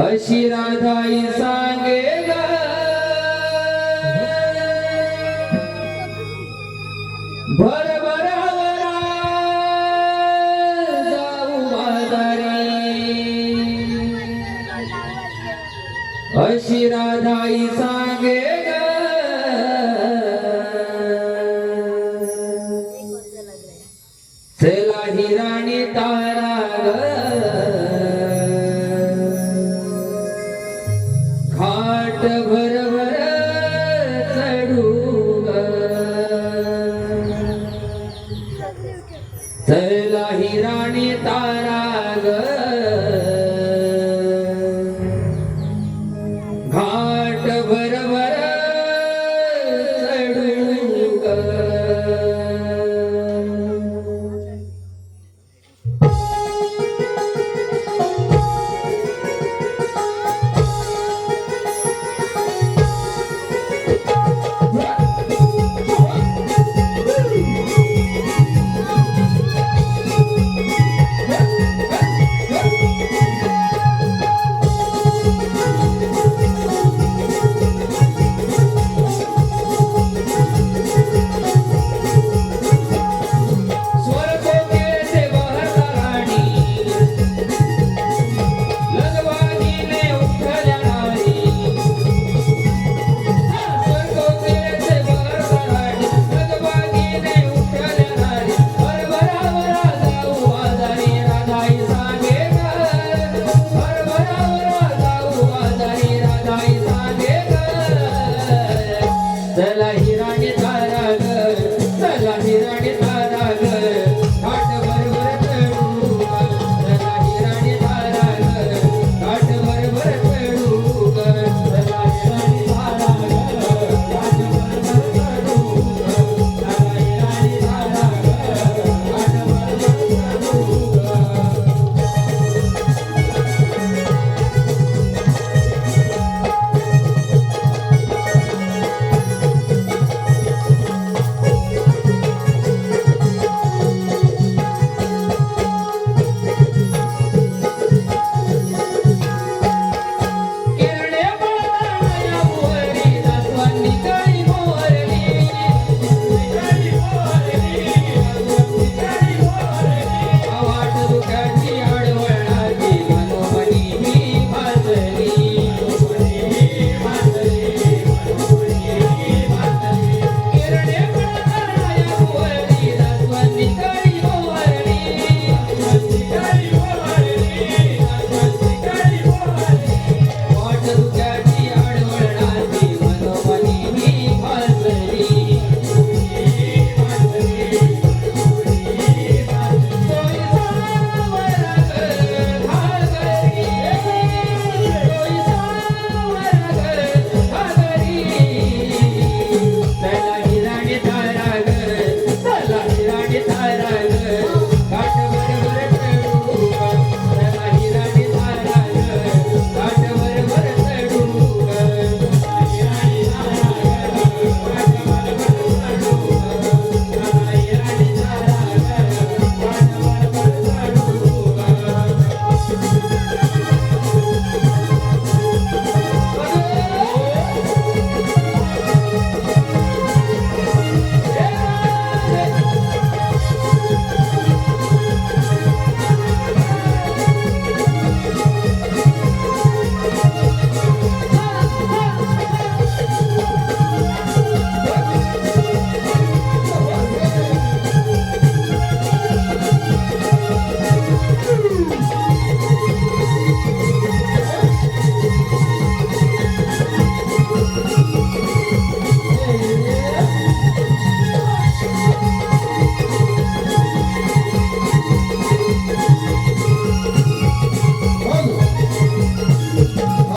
अशी राधाई सांगे भर भरावरा जाऊ अशी राधाई सांगे राणी तारा ग.